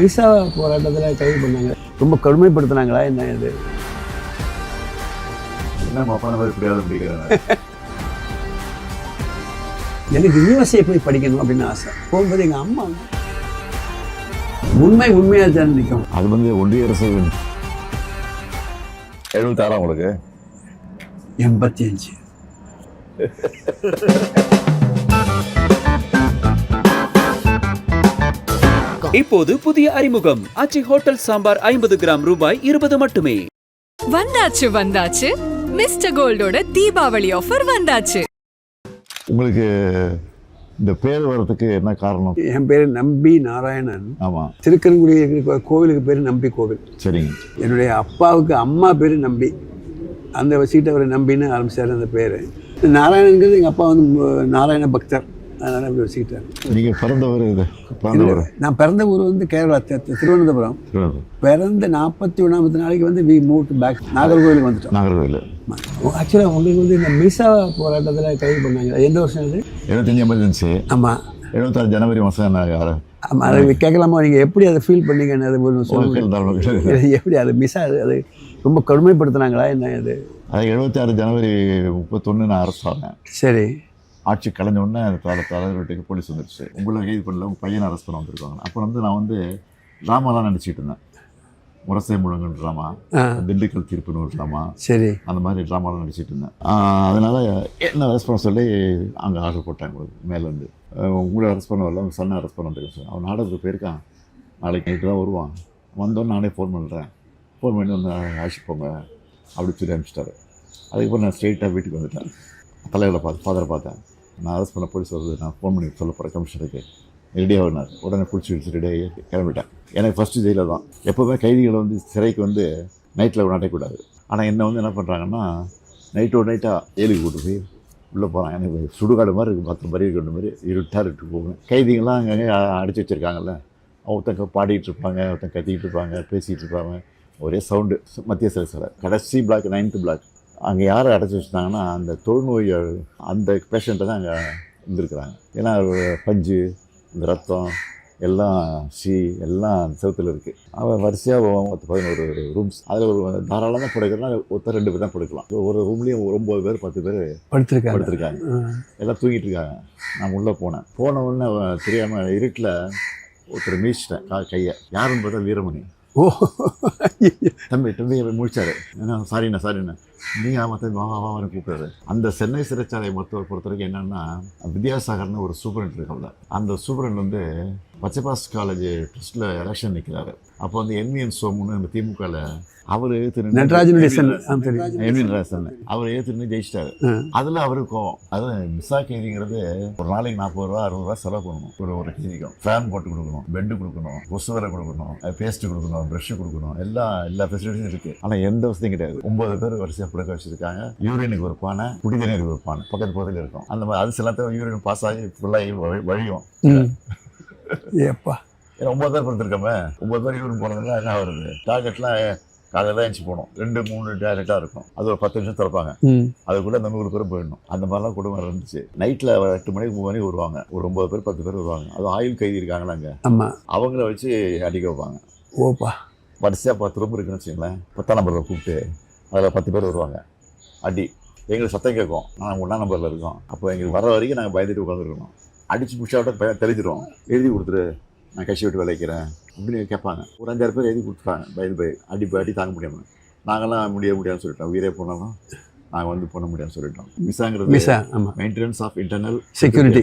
Visa போராட்டத்தில் கைது பண்ணாங்க. ரொம்ப கடுமைப்படுத்துனாங்களா என்ன இது? எனக்கு யூஎஸ்ஏ போய் படிக்கணும் அப்படின்னு ஆசை. போகும்போது எங்கள் அம்மா உண்மை உண்மையாக தான் நிற்கும் அது வந்து ஒன்றிய அரசு எழுபத்தாறாம் உங்களுக்கு? எண்பத்தி அஞ்சு. இப்போது புதிய அறிமுகம். ஆச்சி ஹோட்டல் சாம்பார் ஐம்பது கிராம் ரூபாய் இருபது மட்டுமே. வந்தாச்சு வந்தாச்சு. மிஸ்டர் கோல்டோட தீபாவளி ஆஃபர் வந்தாச்சு. உங்களுக்கு இந்த பேர் வர்றதுக்கு என்ன காரணம்? என் பேர் நம்பி நாராயணன். ஆமாம் திருக்கரங்குடி இருக்கிற கோவிலுக்கு பேர் நம்பி கோவில். சரிங்க. என்னுடைய அப்பாவுக்கு அம்மா பேர் நம்பி. அந்த வச்சுக்கிட்டு அவர் நம்பின்னு ஆரம்பிச்சார் அந்த பேர். நாராயணங்கிறது எங்கள் அப்பா வந்து நாராயண பக்தர். அதனால் அப்படி வச்சுக்கிட்டார். நீங்கள் பிறந்தவர் இது? பிறந்தவர் நான் பிறந்த ஊர் வந்து கேரளா திருவனந்தபுரம். பிறந்த நாற்பத்தி ஒன்றாமத்து நாளைக்கு வந்து வி மூவ் பேக் நாகர்கோவிலுக்கு வந்துட்டோம். நாகர்கோவில். ஆக்சுவலாக உங்களுக்கு வந்து இந்த மிசா போராட்டத்தில் கைது பண்ணாங்க. எந்த வருஷம் இது எழுபத்தஞ்சு எமர்ஜென்சி ஆமாம் எழுபத்தாறு ஜனவரி மாதம் நான் ஆமாம் அதை கேட்கலாமா? நீங்கள் எப்படி அதை ஃபீல் பண்ணீங்கன்னு அது இது எப்படி? அது மிஸ் ஆகுது அது ரொம்ப கடுமைப்படுத்துனாங்களா? என்ன இது? அது எழுபத்தாறு ஜனவரி முப்பத்தொன்று நான் அரசு ஆனேன் சரி. ஆட்சி கலைஞ்ச உடனே தலை தலைவர் வீட்டுக்கு போலீஸ் வந்துருச்சு. உங்களை கைது பண்ணல உங்கள் பையனை அரெஸ்ட் பண்ண வந்திருக்காங்க. அப்போ வந்து நான் வந்து ட்ராமாலாம் நடிச்சிட்டு இருந்தேன். முரசை முழங்குன்னு ட்ராமா திண்டுக்கல் தீர்ப்புன்னு ஒரு ட்ராமா சரி. அந்த மாதிரி ட்ராமாலாம் நடிச்சிட்டு இருந்தேன். அதனால என்ன அரெஸ்ட் பண்ண சொல்லி அங்கே ஆர்டர் போட்டாங்க உங்களுக்கு மேலேருந்து. உங்களை அரெஸ்ட் பண்ண வரல உங்கள் சன்னை அரெஸ்ட் பண்ண வந்துருக்கு சார் அவன் நாடகத்துக்கு போயிருக்கான். நாளைக்கு நைட்டு தான் வருவான். வந்தோன்னு நானே ஃபோன் பண்ணுறேன் ஃபோன் பண்ணி வந்து அழைச்சிட்டு போங்க. அப்படி சொல்லி அனுப்பிச்சிட்டாரு. அதுக்கப்புறம் நான் ஸ்ட்ரெயிட்டாக வீட்டுக்கு வந்துட்டேன். தலைவரை பார்த்து ஃபாதரை பார்த்தேன். நான் அரெஸ்ட் பண்ண போலீஸ் வருது. நான் ஃபோன் பண்ணி சொல்ல போகிறேன் கமிஷனருக்கு ரெடியாக வந்தார் உடனே பிடிச்சி வச்சு ரெடியாகி கிளம்பிட்டேன். எனக்கு ஃபஸ்ட்டு ஜெயிலில் தான். எப்போவுமே கைதிகளை வந்து சிறைக்கு வந்து நைட்டில் நடக்கக்கூடாது ஆனால் என்னை வந்து என்ன பண்ணுறாங்கன்னா நைட்டோட நைட்டாக ஏழுக்கு கூட்டு போய் உள்ளே போகிறான் எனக்கு சுடுகாடு மாதிரி இருக்குது பத்து மாதிரி இருக்கிற மாதிரி இருட்டாக இருக்கு. போகணும் கைதிகள்லாம் அங்கங்கே அடிச்சு வச்சுருக்காங்கல்ல. ஒருத்தங்க பாடிக்கிட்டு இருப்பாங்க. ஒருத்தங்க கத்திக்கிட்டு இருப்பாங்க. பேசிகிட்டு இருப்பாங்க. ஒரே சவுண்டு மத்திய சிலை சிலை கடைசி பிளாக் நைன்த்து பிளாக் அங்கே யாரை அடைச்சி வச்சுட்டாங்கன்னா அந்த தொழுநோய் அந்த பேஷண்ட்டை தான் அங்கே இருந்திருக்கிறாங்க. ஏன்னா பஞ்சு இந்த ரத்தம் எல்லாம் சி எல்லாம் செவுத்துல இருக்குது அவன் வரிசையாக பத்து பதினோரு ரூம்ஸ் அதில் ஒரு தாராளமாக படுக்கிறனா ஒருத்தர் ரெண்டு பேர் தான் படுக்கலாம். ஒரு ரூம்லேயும் ஒம்பது பேர் பத்து பேர் படுத்திருக்காங்க. படுத்திருக்காங்க. எல்லாம் தூங்கிட்டு இருக்காங்க. நான் உள்ளே போனேன். போன உடனே தெரியாமல் இருட்டில் ஒருத்தர் மீச்சிட்டேன் கா கையை. யாருன்னு பார்த்தா வீரமணி. ஓ. தம்பி தம்பி அப்படி முடிச்சாரு என்ன சாரிண்ணா சாரிண்ணா நீங்கள் மற்ற மாமா வா கூப்பிட்டாரு அந்த சென்னை சிறைச்சாலை மருத்துவர் பொறுத்த வரைக்கும் என்னன்னா வித்யாசாகர்னு ஒரு சூப்பரண்ட் இருக்கல அந்த சூப்பரண்ட் வந்து பச்சைபாஸ் காலேஜ் ட்ரஸ்ட்டில் எலெக்ஷன் நிற்கிறாரு அப்போ வந்து என்விஎன் சோமுன்னு இந்த திமுகவில் அவர் திரு தெரியும். என்விஎன் நடராஜன் அவர் ஏற்றுன்னு ஜெயிச்சிட்டாரு. அதில் அவருக்கு கோவம். அது மிஸ்ஸா கைதிங்கிறது ஒரு நாளைக்கு நாற்பது ரூபா அறுபது ரூபா செலவு பண்ணணும். ஒரு ஒரு கைதிக்கும் ஃபேன் போட்டு கொடுக்கணும் பெட்டு கொடுக்கணும் கொசு வரை கொடுக்கணும் பேஸ்ட் கொடுக்கணும் ப்ரஷ் கொடுக்கணும். எல்லா எல்லா ஃபெசிலிட்டிஸும் இருக்குது ஆனால் எந்த வசதியும் கிடையாது. ஒன்பது பேர் வரிசையாக படுக்க வச்சிருக்காங்க. யூரினுக்கு ஒரு பானை குடிதண்ணீருக்கு ஒரு பானை பக்கத்து பக்கத்தில் இருக்கும். அந்த மாதிரி அது சில யூரின் பாஸ் ஆகி ஃபுல்லாகி வழி- வழியும். ஏப்பா. ஒன்பது பேர் படுத்துருக்கோமே ஒன்பது பேர் யூரின் போனதுன்னா என்ன வருது டார்கெட்லாம் காலையில் எழுச்சி போகணும் ரெண்டு மூணு டேரக்டாக இருக்கும். அது ஒரு பத்து நிமிஷம் திறப்பாங்க. அதுக்குள்ளே அந்த நூறு பேரும் போயிடணும். அந்த மாதிரிலாம் குடும்பம் இருந்துச்சு நைட்டில் எட்டு மணிக்கு மூணு மணிக்கு வருவாங்க. ஒரு ஒன்பது பேர் பத்து பேர் வருவாங்க. அது ஆயுள் கைதி இருக்காங்களா அங்கே? ஆமாம் அவங்கள வச்சு அடிக்க வைப்பாங்க. ஓப்பா. வரிசையாக பத்து ரூம் இருக்குன்னு வச்சுங்களேன் பத்தாம் நம்பரில் கூப்பிட்டு அதில் பத்து பேர் வருவாங்க. அடி. எங்களுக்கு சத்தம் கேட்கும். நாங்கள் ஒன்றாம் நம்பரில் இருக்கோம். அப்போ எங்களுக்கு வர வரைக்கும் நாங்கள் பயந்துட்டு உட்காந்துருக்கணும் அடிச்சு பிடிச்சாவிட்ட தெளிச்சிடுவோம் எழுதி கொடுத்துரு நான் கட்சி விட்டு விளைக்கிறேன் அப்படின்னு கேட்பாங்க. ஒரு அஞ்சாறு பேர் எழுதி கொடுத்துட்டாங்க பயந்து போய் அடி போய் அடி தாங்க முடியாமல் நாங்களாம் முடிய முடியாதுன்னு சொல்லிட்டோம். உயிரே போனாலும் நாங்கள் வந்து பண்ண முடியாதுன்னு சொல்லிட்டோம். மிஸ்ஸாங்கிறது மிஸ்ஸா ஆமாம் maintenance of internal security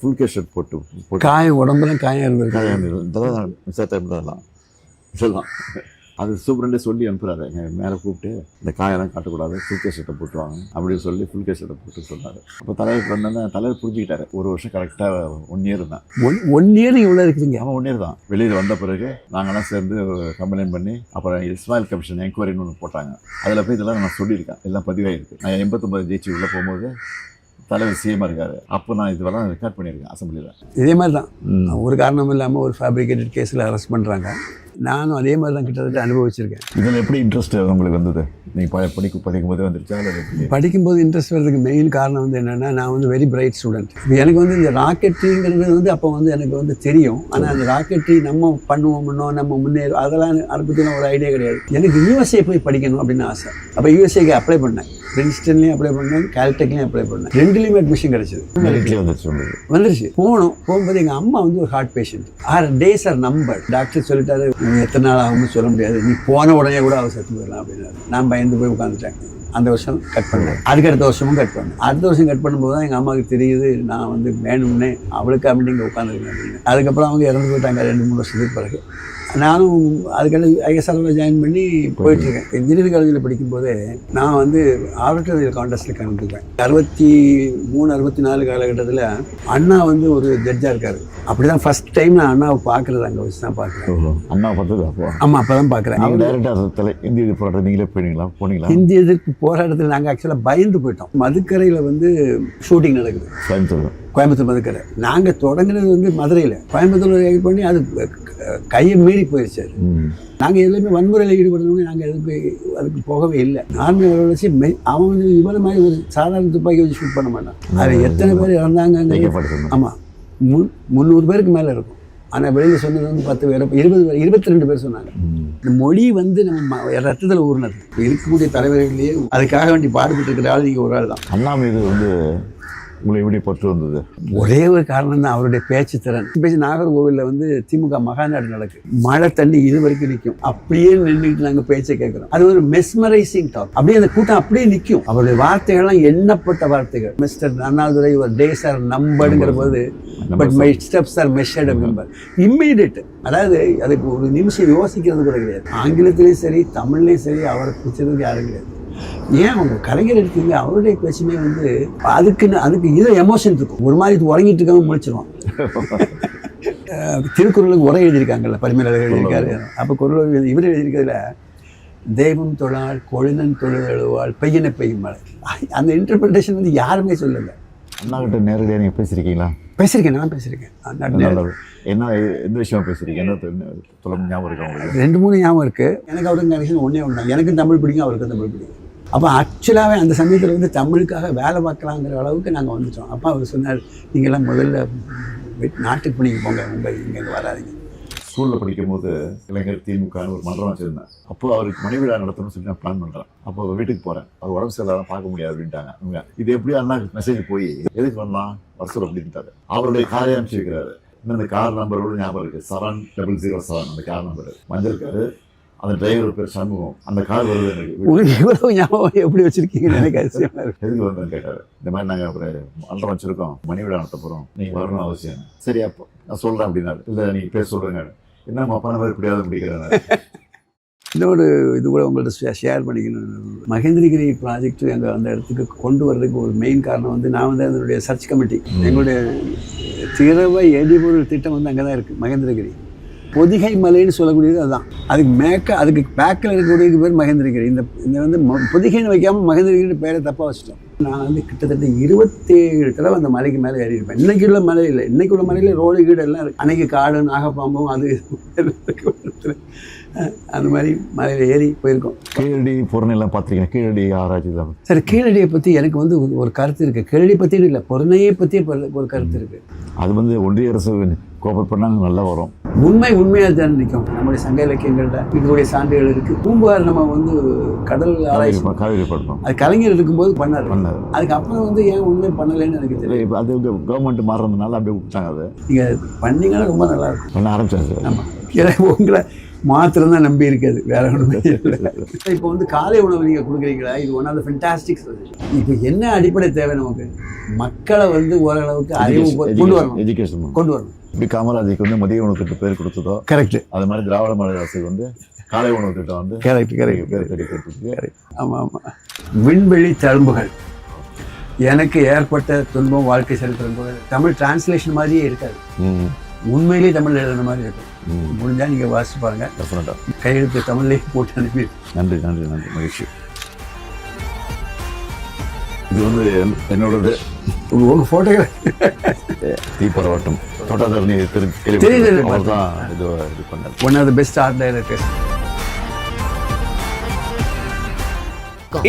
full K shirt போட்டு காயம் உடம்புல காயம் இருந்திருக்கு. காயம் இதெல்லாம் மிஸ் டைம் இதெல்லாம் அது சூப்பரண்டே சொல்லி அனுப்புறாரு. எங்கள் மேலே கூப்பிட்டு இந்த காயெல்லாம் காட்டக்கூடாது ஃபுல் கேஸ் ஷர்ட்டை போட்டுருவாங்க அப்படின்னு சொல்லி ஃபுல் கேஸ் ஷர்ட்டை போட்டு சொன்னார். அப்போ தலைவர் வந்தோன்னே தலைவர் புரிஞ்சுக்கிட்டாரு. ஒரு வருஷம் கரெக்டாக ஒன் இயர் தான். ஒன் ஒன் இயர் இவ்வளோ இருக்குதுங்க. அவன் ஒன் இயர் தான். வெளியில் வந்த பிறகு நாங்கள்லாம் சேர்ந்து கம்ப்ளைண்ட் பண்ணி அப்புறம் இஸ்மாயில் கமிஷன் என்கொயரின்னு ஒன்று போட்டாங்க. அதில் போய் இதெல்லாம் நான் சொல்லியிருக்கேன். எல்லாம் பதிவாயிருக்கு. நான் எண்பத்தொம்பது ஜெயிச்சு உள்ளே போகும்போது தலைவர் சிஎம்மாக இருக்காரு. அப்போ நான் இதுவெல்லாம் ரெக்கார்ட் பண்ணியிருக்கேன் அசம்பிளியில் இதே மாதிரி தான் ஒரு காரணம் இல்லாமல் ஒரு ஃபேப்ரிகேட்டட் கேஸில் அரெஸ்ட் பண்ணுறாங்க நானும் அதே மாதிரி தான் கிட்டத்தட்ட அனுபவிச்சிருக்கேன். இதில் எப்படி இன்ட்ரெஸ்ட் உங்களுக்கு வந்தது? நீங்கள் படிக்க படிக்கும் போதே வந்துருச்சா இல்லை படிக்கும்போது இன்ட்ரெஸ்ட் வர்றதுக்கு மெயின் காரணம் வந்து என்னென்னா நான் வந்து வெரி பிரைட் ஸ்டூடெண்ட் எனக்கு வந்து இந்த ராக்கெட்ரிங்கிறது வந்து அப்போ வந்து எனக்கு வந்து தெரியும். ஆனால் அந்த ராக்கெட்ரி நம்ம பண்ணுவோம்னோ நம்ம முன்னேறும் அதெல்லாம் அதை பற்றின ஒரு ஐடியா கிடையாது. எனக்கு யூஎஸ்ஏ போய் படிக்கணும் அப்படின்னு ஆசை. அப்போ யூஎஸ்ஏக்கு அப்ளை பண்ணேன். பிரின்ஸ்டன்லேயும் அப்ளை பண்ணேன் கால்டெக்லேயும் அப்ளை பண்ணேன். ரெண்டுலேயுமே அட்மிஷன் கிடச்சிது. வந்துருச்சு. போனோம். போகும்போது எங்கள் அம்மா வந்து ஒரு heart patient our days are number doctor சொல்லிட்டாரு "நீ எத்தனை நாள் ஆகும்னு சொல்ல முடியாது. நீ போன உடனே கூட அவள் செத்து போயிடலாம் அப்படின்னாரு. நான் பயந்து போய் உட்காந்துட்டேன் அந்த வருஷம் கட் பண்ணேன். அதுக்கு அடுத்த வருஷமும் கட் பண்ணேன். அடுத்த வருஷம் கட் பண்ணும்போது தான் எங்கள் அம்மாவுக்கு தெரியுது நான் வந்து வேணும்னே அவளுக்கு அப்படி இங்கே உட்காந்துருக்கேன் அப்படின்னு. அதுக்கப்புறம் அவங்க இறந்து போயிட்டாங்க ரெண்டு மூணு வருஷத்துக்கு பிறகு. நானும் அதுக்கடுத்து ஐஎஸ்ஆர்ல ஜாயின் பண்ணி போயிட்டுருக்கேன். இன்ஜினியரிங் காலேஜில் படிக்கும்போதே நான் வந்து ஆடிட்டோரியல் கான்டெஸ்ட்டில் கலந்துருக்கேன். அறுபத்தி மூணு அறுபத்தி நாலு காலகட்டத்தில் அண்ணா வந்து ஒரு ஜட்ஜாக இருக்கார். அப்படி தான் ஃபஸ்ட் டைம் நான் அண்ணாவை பார்க்குறது அங்கே வச்சு தான் பார்க்குறேன். அண்ணா பார்த்தது அப்போ? ஆமாம் அப்போ தான் பார்க்குறேன் நீங்கள் டைரெக்டாக இந்திய போராட்டம் நீங்களே போனீங்களா போனீங்களா? ஹிந்தி எதிர்ப்பு போராட்டத்தில் நாங்கள் ஆக்சுவலாக பயந்து போயிட்டோம். மதுக்கரையில் வந்து ஷூட்டிங் நடக்குது. கோயம்புத்தூர் கோயம்புத்தூர் மதுக்கரை. நாங்கள் தொடங்குனது வந்து மதுரையில். கோயம்புத்தூர் இது பண்ணி அது கையை மீறி போயிடுச்சு அது. நாங்கள் எதுவுமே வன்முறையில் ஈடுபடணும்னு நாங்கள் எதுக்கு அதுக்கு போகவே இல்லை. நார்மல் வச்சு மெய் அவன் வந்து இவரை மாதிரி ஒரு சாதாரண துப்பாக்கி வச்சு ஷூட் பண்ண மாட்டான் அது எத்தனை பேர் இறந்தாங்க ஆமாம் முன் முந்நூறு பேருக்கு மேலே இருக்கும். ஆனால் வெளியில் சொன்னது வந்து பத்து பேர் இருபது பேர் இருபத்தி ரெண்டு பேர் சொன்னாங்க. இந்த மொழி வந்து நம்ம ரத்தத்தில் ஊறினது. இருக்கக்கூடிய தலைவர்களையே அதுக்காக வேண்டி பாடுபட்டு இருக்கிற ஆள் நீங்கள் ஒரு ஆள் தான். அண்ணா மீது வந்து உங்களை எப்படி பற்று வந்தது? ஒரே ஒரு காரணம் தான் அவருடைய பேச்சு திறன். பேச்சு நாகர்கோவிலில் வந்து திமுக மகாநாடு நடக்குது மழை தண்ணி இது வரைக்கும் நிற்கும் அப்படியே நின்றுட்டு நாங்கள் பேச்சை கேட்குறோம் அது ஒரு மெஸ்மரைசிங் டாக் அப்படியே அந்த கூட்டம் அப்படியே நிற்கும் அவருடைய வார்த்தைகள்லாம் எண்ணப்பட்ட வார்த்தைகள். மிஸ்டர் அண்ணாதுரை ஒரு டேஸ் ஆர் நம்படுங்கிற போது but my steps are measured number. Immediate அதாவது அதுக்கு ஒரு நிமிஷம் யோசிக்கிறது கூட கிடையாது. ஆங்கிலத்திலையும் சரி தமிழ்லையும் சரி அவரை பிடிச்சதுக்கு யாரும் கிடையாது. ஏன் அவங்க கலைஞர் எடுத்தீங்க? அவருடைய பேச்சுமே வந்து அதுக்குன்னு அதுக்கு இதை எமோஷன் இருக்கும். ஒரு மாதிரி இது உறங்கிட்டு இருக்கவங்க முழிச்சிருவான் அஹ் திருக்குறளுக்கு உரை எழுதியிருக்காங்கல்ல பரிமேலழகர் எழுதியிருக்காரு. அப்போ குரல் இவர் எழுதியிருக்கிறதுல தெய்வம் தொழாள் கொழுநன் தொழுதழுவாள் பெய்யன பெய்யும் மழை. அந்த இன்டர்பிரிட்டேஷன் வந்து யாருமே சொல்லலை. அண்ணா கிட்ட நேரடியாக நீங்கள் பேசியிருக்கீங்களா? பேசியிருக்கேன் நான் பேசியிருக்கேன். என்ன எந்த விஷயமா சொல்ல ஞாபகம் இருக்கா ரெண்டு மூணு ஞாபகம் இருக்குது எனக்கு அவருக்கு கனெக்ஷன் ஒன்றே ஒன்று எனக்கும் தமிழ் பிடிக்கும் அவருக்கும் தமிழ் பிடிக்கும். அப்போ ஆக்சுவலாகவே அந்த சமயத்தில் வந்து தமிழுக்காக வேலை பார்க்கலாங்கிற அளவுக்கு நாங்கள் வந்துட்டோம். அப்போ அவர் சொன்னார் நீங்கள்லாம் முதல்ல நாட்டுக்கு பணிக்கு போங்க மும்பை இங்கே வராதீங்க. ஸ்கூலில் படிக்கும்போது இளைஞர் திமுகன்னு ஒரு மன்றம் வச்சிருந்தேன் அப்போ அவருக்கு மணி விழா நடத்தணும்னு சொல்லி நான் பிளான் பண்ணுறேன் அப்போ வீட்டுக்கு போகிறேன் அவர் உடம்பு சரியில்லாத பார்க்க முடியாது அப்படின்ட்டாங்க. அவங்க இது எப்படி அண்ணா மெசேஜ் போய் எதுக்கு வரலாம்? வருஷம் அப்படின்ட்டாரு. அவருடைய காரை அனுப்பிச்சிருக்கிறாரு. இன்னும் அந்த கார் நம்பரோட ஞாபகம் இருக்குது செவன் டபுள் ஜீரோ செவன் அந்த கார் நம்பர் மஞ்சள் காரு அந்த டிரைவர் பேர் சண்முகம் அந்த கார் வருது எனக்கு. இவ்வளவு ஞாபகம் எப்படி வச்சுருக்கீங்கன்னு எனக்கு அதிசயமாக இருக்கு. எதுக்கு வந்தேன்னு கேட்டார். இந்த மாதிரி நாங்கள் அப்புறம் மன்றம் வச்சுருக்கோம். மணி விழா நடத்த போகிறோம் நீங்கள் வரணும் அவசியம் சரி அப்போ நான் சொல்கிறேன் அப்படின்னாரு. இல்லை நீங்கள் பேச சொல்கிறேங்க என்னம்மா அப்பா நம்ம இப்படியாவது முடிக்கிறாரு இன்னொரு இது கூட உங்கள்ட்ட ஷேர் பண்ணிக்கணும். மகேந்திரகிரி ப்ராஜெக்ட் எங்கள் அந்த இடத்துக்கு கொண்டு வர்றதுக்கு ஒரு மெயின் காரணம் வந்து நான் வந்து அதனுடைய சர்ச் கமிட்டி எங்களுடைய திரவ எரிபொருள் திட்டம் வந்து அங்கே தான் இருக்குது மகேந்திரகிரி பொதிகை மலைன்னு சொல்லக்கூடியது அதுதான். அதுக்கு மேக்க அதுக்கு பேக்கில் இருக்கக்கூடியதுக்கு பேர் மகேந்திரகிரி. இந்த இந்த வந்து பொதிகைன்னு வைக்காமல் மகேந்திரகிரி பேரை தப்பாக வச்சிட்டோம். நான் வந்து கிட்டத்தட்ட இருபத்தேழு தடவை அந்த மலைக்கு மேலே ஏறி இருப்பேன் இன்னைக்கு உள்ள மலை இல்லை. இன்னைக்கு உள்ள மலையில் ரோடு கீடு எல்லாம் இருக்கு. அன்னைக்கு காடு நாகப்பாம்பும் அது. அந்த மாதிரி மலையில் ஏறி போயிருக்கோம். கீழடி பொருணெல்லாம் பார்த்துருக்கீங்க கீழடி ஆராய்ச்சி தான். சரி கீழடியை பற்றி எனக்கு வந்து ஒரு- கருத்து இருக்குது கீழடி பற்றியும் இல்லை. பொருணையை பற்றியே ஒரு கருத்து இருக்குது அது வந்து ஒன்றிய அரசு கோஆபரேட் பண்ணாங்க நல்லா வரும். உண்மை உண்மையாக தான் நிற்கும். நம்முடைய சங்க இலக்கியங்களில் இதனுடைய சான்றுகள் இருக்குது பூம்புகார் நம்ம வந்து கடல் ஆராய்ச்சி அது கலைஞர் இருக்கும்போது பண்ணார். பண்ணாரு. அதுக்கப்புறம் வந்து ஏன் உண்மை பண்ணலைன்னு எனக்கு தெரியல. அது கவர்மெண்ட் மாறுறதுனால அப்படியே விட்டாங்க அது. நீங்கள் பண்ணீங்கன்னா ரொம்ப நல்லா இருக்கும். பண்ண ஆரம்பிச்சாங்க ஆமாம் ஏன்னா உங்களை மாத்திரம் தான் நம்பி இருக்காது. வேற ஒன்றுமே இல்லை. இப்போ வந்து காலை உணவு நீங்கள் கொடுக்குறீங்களா? இது ஒன் ஆஃப் த ஃபென்டாஸ்டிக் இப்போ என்ன அடிப்படை தேவை நமக்கு? மக்களை வந்து ஓரளவுக்கு அறிவு கொண்டு வரணும். எஜுகேஷன் கொண்டு வரணும். இப்படி காமராஜுக்கு வந்து மதிய உணவு திட்ட பேர் கொடுத்ததோ கரெக்ட் அது மாதிரி திராவிட மாடல் அரசுக்கு வந்து காலை உணவு திட்டம் வந்து கரெக்ட் கரெக்ட் பேர் தெரிவிக்கிறதுக்கு ஆமாம் ஆமாம் விண்வெளி தழும்புகள். எனக்கு ஏற்பட்ட துன்பம் வாழ்க்கை சரித்திரம் கூட தமிழ் டிரான்ஸ்லேஷன் மாதிரியே இருக்காது. உண்மையிலேயே தமிழ் எழுதுன மாதிரி இருக்கும். முடிஞ்சா நீங்க வாசிச்சு பாருங்க. டெஃபினட்டாக கையெழுத்து தமிழ்லேயே போட்டு அனுப்பி. நன்றி நன்றி நன்றி. மகிழ்ச்சி. இது வந்து என்- என்னோடது. உங்க போட்டோகிராஃப் தீப்பரவட்டம் தோட்டாதரணி திரு தெரியுது, தெரியுது. அவர் தான் இது இது பண்ணார். One of the best art directors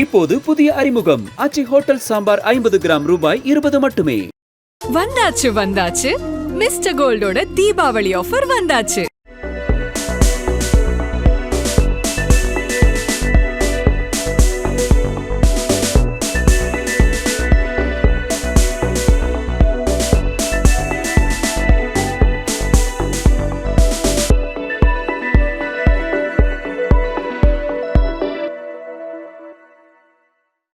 இப்போது புதிய அறிமுகம். ஆச்சி ஹோட்டல் சாம்பார் ஐம்பது கிராம் ரூபாய் இருபது மட்டுமே. வந்தாச்சு வந்தாச்சு. மிஸ்டர் கோல்டோட தீபாவளி ஆஃபர் வந்தாச்சு.